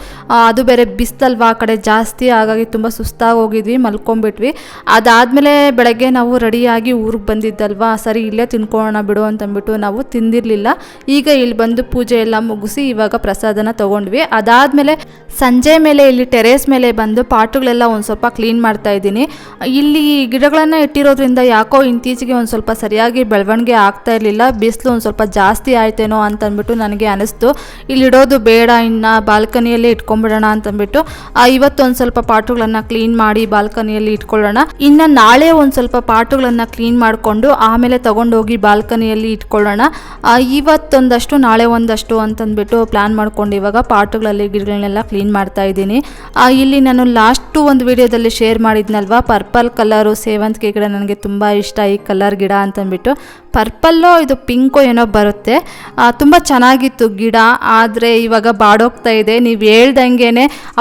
ಅದು ಬೇರೆ ಬಿಸ್ತಲ್ವಾ ಆ ಕಡೆ ಜಾಸ್ತಿ ಹಾಗಾಗಿ ತುಂಬ ಸುಸ್ತಾಗಿ ಹೋಗಿದ್ವಿ ಮಲ್ಕೊಂಬಿಟ್ವಿ ಅದಾದಮೇಲೆ ಬೆಳಗ್ಗೆ ನಾವು ರೆಡಿಯಾಗಿ ಊರಿಗೆ ಬಂದಿದ್ದಲ್ವಾ? ಸರಿ, ಇಲ್ಲೇ ತಿನ್ಕೊಳ್ಳೋಣ ಬಿಡು ಅಂತಂದ್ಬಿಟ್ಟು ನಾವು ತಿಂದಿರಲಿಲ್ಲ. ಈಗ ಇಲ್ಲಿ ಬಂದು ಪೂಜೆ ಎಲ್ಲ ಮುಗಿಸಿ ಇವಾಗ ಪ್ರಸಾದನ ತೊಗೊಂಡ್ವಿ. ಅದಾದಮೇಲೆ ಸಂಜೆ ಮೇಲೆ ಇಲ್ಲಿ ಟೆರೇಸ್ ಮೇಲೆ ಬಂದು ಪಾಟುಗಳೆಲ್ಲ ಒಂದು ಸ್ವಲ್ಪ ಕ್ಲೀನ್ ಮಾಡ್ತಾ ಇದ್ದೀನಿ. ಇಲ್ಲಿ ಗಿಡಗಳನ್ನು ಇಟ್ಟಿರೋದ್ರಿಂದ ಯಾಕೋ ಇತ್ತೀಚೆಗೆ ಒಂದು ಸ್ವಲ್ಪ ಸರಿಯಾಗಿ ಬೆಳವಣಿಗೆ ಆಗ್ತಾ ಇರಲಿಲ್ಲ. ಬಿಸಿಲು ಒಂದು ಸ್ವಲ್ಪ ಜಾಸ್ತಿ ಆಯ್ತೇನೋ ಅಂತ ಅಂದ್ಬಿಟ್ಟು ನನಗೆ ಅನಿಸ್ತು. ಇಲ್ಲಿ ಇಡೋದು ಬೇಡ ಇನ್ನು ಬಾಲ್ಕನಿಯಲ್ಲೇ ಇಟ್ಕೊಂಡ್ಬಿಡೋಣ ಅಂತಂದ್ಬಿಟ್ಟು ಆ, ಇವತ್ತು ಒಂದು ಸ್ವಲ್ಪ ಪಾಟುಗಳನ್ನು ಕ್ಲೀನ್ ಮಾಡಿ ಬಾಲ್ಕನಿಯಲ್ಲಿ ಇಟ್ಕೊಳ್ಳೋಣ. ಇನ್ನು ನಾಳೆ ಒಂದು ಸ್ವಲ್ಪ ಪಾಟುಗಳನ್ನು ಕ್ಲೀನ್ ಮಾಡಿಕೊಂಡು ಆಮೇಲೆ ತಗೊಂಡೋಗಿ ಬಾಲ್ಕನಿಯಲ್ಲಿ ಇಟ್ಕೊಳ್ಳೋಣ. ಇವತ್ತೊಂದಷ್ಟು, ನಾಳೆ ಒಂದಷ್ಟು ಅಂತಂದ್ಬಿಟ್ಟು ಪ್ಲ್ಯಾನ್ ಮಾಡ್ಕೊಂಡು ಇವಾಗ ಪಾಟುಗಳಲ್ಲಿ ಗಿಡಗಳನ್ನೆಲ್ಲ ಕ್ಲೀನ್ ಮಾಡ್ತಾ ಇದ್ದೀನಿ. ಇಲ್ಲಿ ನಾನು ಲಾಸ್ಟು ಒಂದು ವಿಡಿಯೋದಲ್ಲಿ ಶೇರ್ ಮಾಡಿದ್ನಲ್ವ? ಪರ್ಪಲ್ ಕಲರು ಸೇವಂತಿಗೆ ಗಿಡ ನನಗೆ ತುಂಬ ಇಷ್ಟ ಈ ಕಲರ್ ಗಿಡ ಅಂತಂದ್ಬಿಟ್ಟು. ಪರ್ಪಲ್ಲೋ ಇದು ಪಿಂಕೋ ಏನೋ ಬರುತ್ತೆ. ತುಂಬ ಚೆನ್ನಾಗಿತ್ತು ಗಿಡ. ಆದರೆ ಇವಾಗ ಬಾಡೋಗ್ತಾ ಇದೆ. ನೀವು ಹೇಳ್ದಂಗೆ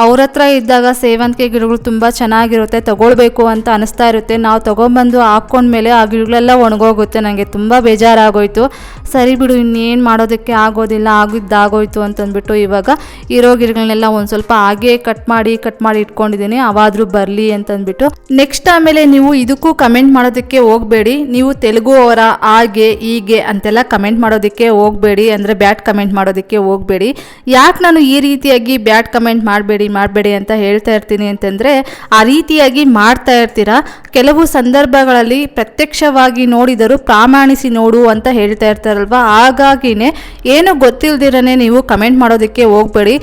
ಅವ್ರ ಹತ್ರ ಇದ್ದಾಗ ಸೇವಂತಿಗೆ ಗಿಡಗಳು ತುಂಬ ಚೆನ್ನಾಗಿರುತ್ತೆ. ತೊಗೊಳ್ಬೇಕು ಅಂತ ಅನಿಸ್ತಾ ಇರುತ್ತೆ. ನಾವು ತೊಗೊಂಬಂದು ಹಾಕ್ಕೊಂಡ್ಮೇಲೆ ಆ ಗಿಡಗಳೆಲ್ಲ ಒಣಗೋಗುತ್ತೆ. ನನಗೆ ತುಂಬ ಬೇಜಾರಾಗೋಯಿತು. ಸರಿ ಬಿಡು, ಇನ್ನೇನು ಮಾಡೋದಕ್ಕೆ ಆಗೋದಿಲ್ಲ. ಆಗಿದ್ದಾಗೋಯ್ತು ಅಂತಂದ್ಬಿಟ್ಟು ಇವಾಗ ಇರೋ ಗಿಡಗಳನ್ನೆಲ್ಲ ಒಂದು ಸ್ವಲ್ಪ ಹಾಗೆ ಕಟ್ ಮಾಡಿ ಕಟ್ ಮಾಡಿ ಇಟ್ಕೊಂಡಿದ್ದೀನಿ. ಅವಾದರೂ ಬರಲಿ ಅಂತಂದ್ಬಿಟ್ಟು. ನೆಕ್ಸ್ಟ್ ಆಮೇಲೆ ನೀವು ಇದಕ್ಕೂ ಕಮೆಂಟ್ ಮಾಡೋದಕ್ಕೆ ಹೋಗಬೇಡಿ. ನೀವು ತೆಲುಗು ಅವರ ಹಾಗೆ ಹೀಗೆ ಅಂತೆಲ್ಲ ಕಮೆಂಟ್ ಮಾಡೋದಕ್ಕೆ ಹೋಗಬೇಡಿ ಅಂದರೆ ಬ್ಯಾಡ್ ಕಮೆಂಟ್ ಮಾಡೋದಕ್ಕೆ ಹೋಗಬೇಡಿ. ಯಾಕೆ ನಾನು ಈ ರೀತಿಯಾಗಿ ಬ್ಯಾಡ್ ಕಮೆಂಟ್ ಮಾಡಬೇಡಿ ಮಾಡಬೇಡಿ ಅಂತ ಹೇಳ್ತಾ ಇರ್ತೀನಿ ಅಂತಂದರೆ, ಆ ರೀತಿಯಾಗಿ ಮಾಡ್ತಾ ಇರ್ತೀರಾ? ಕೆಲವು ಸಂದರ್ಭಗಳಲ್ಲಿ ಪ್ರತ್ಯಕ್ಷವಾಗಿ ನೋಡಿದರೂ ಪ್ರಾಮಾಣಿಸಿ ನೋಡು ಅಂತ ಹೇಳ್ತಾ ಇರ್ತಾರಲ್ವ? ಹಾಗಾಗಿನೇ ಏನು ಗೊತ್ತಿಲ್ದಿರನೇ ನೀವು ಕಮೆಂಟ್ ಮಾಡೋದಕ್ಕೆ ಹೋಗಬೇಡಿ.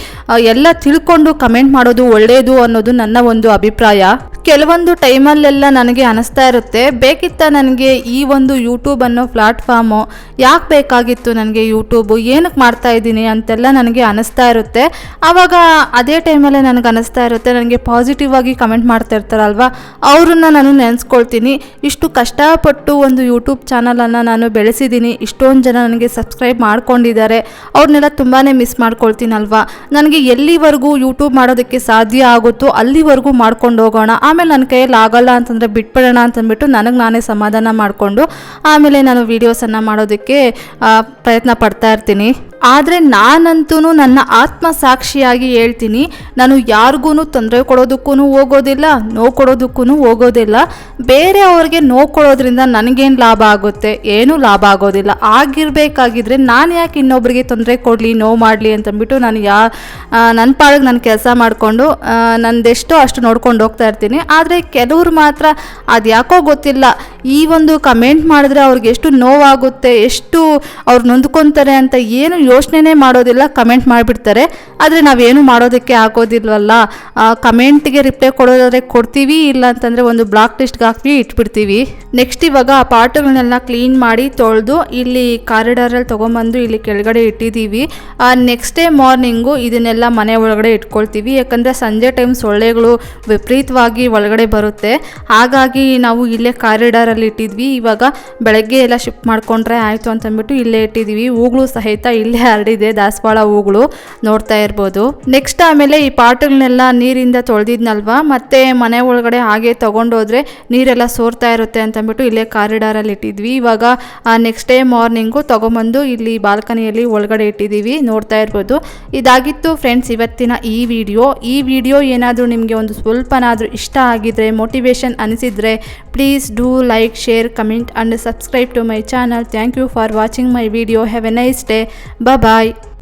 ಎಲ್ಲ ತಿಳ್ಕೊಂಡು ಕಮೆಂಟ್ ಮಾಡೋದು ಒಳ್ಳೆಯದು ಅನ್ನೋದು ನನ್ನ ಒಂದು ಅಭಿಪ್ರಾಯ. ಕೆಲವೊಂದು ಟೈಮಲ್ಲೆಲ್ಲ ನನಗೆ ಅನಿಸ್ತಾ ಇರುತ್ತೆ. ಬೇಕಿತ್ತ ನನಗೆ ಈ ಒಂದು ಯೂಟ್ಯೂಬ್ ಅನ್ನೋ ಪ್ಲಾಟ್ಫಾರ್ಮು ಯಾಕೆ ಬೇಕಾಗಿತ್ತು ನನಗೆ ಯೂಟ್ಯೂಬು ಏನಕ್ಕೆ ಮಾಡ್ತಾ ಇದ್ದೀನಿ ಅಂತೆಲ್ಲ ನನಗೆ ಅನಿಸ್ತಾ ಇರುತ್ತೆ. ಆವಾಗ ಅದೇ ಟೈಮಲ್ಲೇ ನನಗೆ ಅನಿಸ್ತಾ ಇರುತ್ತೆ. ನನಗೆ ಪಾಸಿಟಿವ್ ಆಗಿ ಕಮೆಂಟ್ ಮಾಡ್ತಾ ಇರ್ತಾರಲ್ವ? ಅವ್ರನ್ನ ನಾನು ನೆನೆಸ್ಕೊಳ್ತೀನಿ. ಇಷ್ಟು ಕಷ್ಟಪಟ್ಟು ಒಂದು ಯೂಟ್ಯೂಬ್ ಚಾನಲನ್ನು ನಾನು ಬೆಳೆಸಿದ್ದೀನಿ. ಇಷ್ಟೊಂದು ಜನ ನನಗೆ ಸಬ್ಸ್ಕ್ರೈಬ್ ಮಾಡ್ಕೊಂಡಿದ್ದಾರೆ. ಅವ್ರನ್ನೆಲ್ಲ ತುಂಬಾ ಮಿಸ್ ಮಾಡ್ಕೊಳ್ತೀನಲ್ವಾ? ನನಗೆ ಎಲ್ಲಿವರೆಗೂ ಯೂಟ್ಯೂಬ್ ಮಾಡೋದಕ್ಕೆ ಸಾಧ್ಯ ಆಗುತ್ತೋ ಅಲ್ಲಿವರೆಗೂ ಮಾಡ್ಕೊಂಡು ಹೋಗೋಣ. ಆಮೇಲೆ ನನ್ನ ಕೈಯಲ್ಲಿ ಆಗೋಲ್ಲ ಅಂತಂದರೆ ಬಿಟ್ಬಿಡೋಣ ಅಂತಂದ್ಬಿಟ್ಟು ನನಗೆ ನಾನೇ ಸಮಾಧಾನ ಮಾಡಿಕೊಂಡು ಆಮೇಲೆ ನಾನು ವೀಡಿಯೋಸನ್ನು ಮಾಡೋದಕ್ಕೆ ಪ್ರಯತ್ನ ಪಡ್ತಾ ಇರ್ತೀನಿ. ಆದರೆ ನಾನಂತೂ ನನ್ನ ಆತ್ಮ ಸಾಕ್ಷಿಯಾಗಿ ಹೇಳ್ತೀನಿ, ನಾನು ಯಾರಿಗೂ ತೊಂದರೆ ಕೊಡೋದಕ್ಕೂ ಹೋಗೋದಿಲ್ಲ, ನೋವು ಕೊಡೋದಕ್ಕೂ ಹೋಗೋದಿಲ್ಲ. ಬೇರೆ ಅವ್ರಿಗೆ ನೋವು ಕೊಡೋದ್ರಿಂದ ನನಗೇನು ಲಾಭ ಆಗುತ್ತೆ? ಏನೂ ಲಾಭ ಆಗೋದಿಲ್ಲ. ಆಗಿರಬೇಕಾಗಿದ್ರೆ ನಾನು ಯಾಕೆ ಇನ್ನೊಬ್ರಿಗೆ ತೊಂದರೆ ಕೊಡಲಿ, ನೋವು ಮಾಡಲಿ ಅಂತಂದ್ಬಿಟ್ಟು ನಾನು ಯಾ ನನ್ನ ಪಾಡಿಗೆ ನಾನು ಕೆಲಸ ಮಾಡಿಕೊಂಡು ನಂದೆಷ್ಟೋ ಅಷ್ಟು ನೋಡ್ಕೊಂಡು ಹೋಗ್ತಾ ಇರ್ತೀನಿ. ಆದರೆ ಕೆಲವ್ರು ಮಾತ್ರ ಅದು ಯಾಕೋ ಗೊತ್ತಿಲ್ಲ. ಈ ಒಂದು ಕಮೆಂಟ್ ಮಾಡಿದ್ರೆ ಅವ್ರಿಗೆ ಎಷ್ಟು ನೋವಾಗುತ್ತೆ, ಎಷ್ಟು ಅವ್ರು ನೊಂದ್ಕೊತಾರೆ ಅಂತ ಏನು ಯೋಚನೆ ಮಾಡೋದಿಲ್ಲ ಕಮೆಂಟ್ ಮಾಡಿಬಿಡ್ತಾರೆ. ಆದರೆ ನಾವೇನು ಮಾಡೋದಕ್ಕೆ ಆಗೋದಿಲ್ವಲ್ಲ? ಕಮೆಂಟ್ಗೆ ರಿಪ್ಲೈ ಕೊಡೋದಾದರೆ ಕೊಡ್ತೀವಿ ಇಲ್ಲ ಅಂತಂದರೆ ಒಂದು ಬ್ಲಾಕ್ ಲಿಸ್ಟ್ಗೆ ಹಾಕಿ ಇಟ್ಬಿಡ್ತೀವಿ. ನೆಕ್ಸ್ಟ್ ಇವಾಗ ಆ ಪಾಟುಗಳನ್ನೆಲ್ಲ ಕ್ಲೀನ್ ಮಾಡಿ ತೊಳೆದು ಇಲ್ಲಿ ಕಾರಿಡಾರಲ್ಲಿ ತೊಗೊಂಬಂದು ಇಲ್ಲಿ ಕೆಳಗಡೆ ಇಟ್ಟಿದ್ದೀವಿ. ನೆಕ್ಸ್ಟ್ ಡೇ ಮಾರ್ನಿಂಗು ಇದನ್ನೆಲ್ಲ ಮನೆ ಒಳಗಡೆ ಇಟ್ಕೊಳ್ತೀವಿ. ಯಾಕಂದರೆ ಸಂಜೆ ಟೈಮ್ ಸೊಳ್ಳೆಗಳು ವಿಪರೀತವಾಗಿ ಒಳಗಡೆ ಬರುತ್ತೆ. ಹಾಗಾಗಿ ನಾವು ಇಲ್ಲೇ ಕಾರಿಡಾರಲ್ಲಿ ಇಟ್ಟಿದ್ವಿ. ಇವಾಗ ಬೆಳಗ್ಗೆ ಎಲ್ಲ ಶಿಫ್ಟ್ ಮಾಡ್ಕೊಂಡ್ರೆ ಆಯಿತು ಅಂತಂದ್ಬಿಟ್ಟು ಇಲ್ಲೇ ಇಟ್ಟಿದ್ದೀವಿ. ಹೂಗಳು ಸಹಿತ ಇಲ್ಲೇ ಹರಡಿದೆ ದಾಸವಾಳ ಹೂಗಳು ನೋಡ್ತಾ ಇರ್ಬೋದು. ನೆಕ್ಸ್ಟ್ ಆಮೇಲೆ ಈ ಪಾಟ್ಗಳನ್ನೆಲ್ಲ ನೀರಿಂದ ತೊಳೆದಿದ್ನಲ್ವಾ? ಮತ್ತೆ ಮನೆ ಒಳಗಡೆ ಹಾಗೆ ತೊಗೊಂಡೋದ್ರೆ ನೀರೆಲ್ಲ ಸೋರ್ತಾ ಇರುತ್ತೆ ಅಂತಂದ್ಬಿಟ್ಟು ಇಲ್ಲೇ ಕಾರಿಡಾರಲ್ಲಿ ಇಟ್ಟಿದ್ವಿ. ಇವಾಗ ನೆಕ್ಸ್ಟ್ ಡೇ ಮಾರ್ನಿಂಗು ತೊಗೊಂಬಂದು ಇಲ್ಲಿ ಬಾಲ್ಕನಿಯಲ್ಲಿ ಒಳಗಡೆ ಇಟ್ಟಿದ್ದೀವಿ, ನೋಡ್ತಾ ಇರ್ಬೋದು. ಇದಾಗಿತ್ತು ಫ್ರೆಂಡ್ಸ್ ಇವತ್ತಿನ ಈ ವಿಡಿಯೋ ಈ ವಿಡಿಯೋ ಏನಾದರೂ ನಿಮಗೆ ಒಂದು ಸ್ವಲ್ಪನಾದರೂ ಇಷ್ಟ ಆಗಿದ್ರೆ motivation ಅನಿಸಿದರೆ please do like share comment and subscribe to my channel thank you for watching my video have a nice day Bye bye.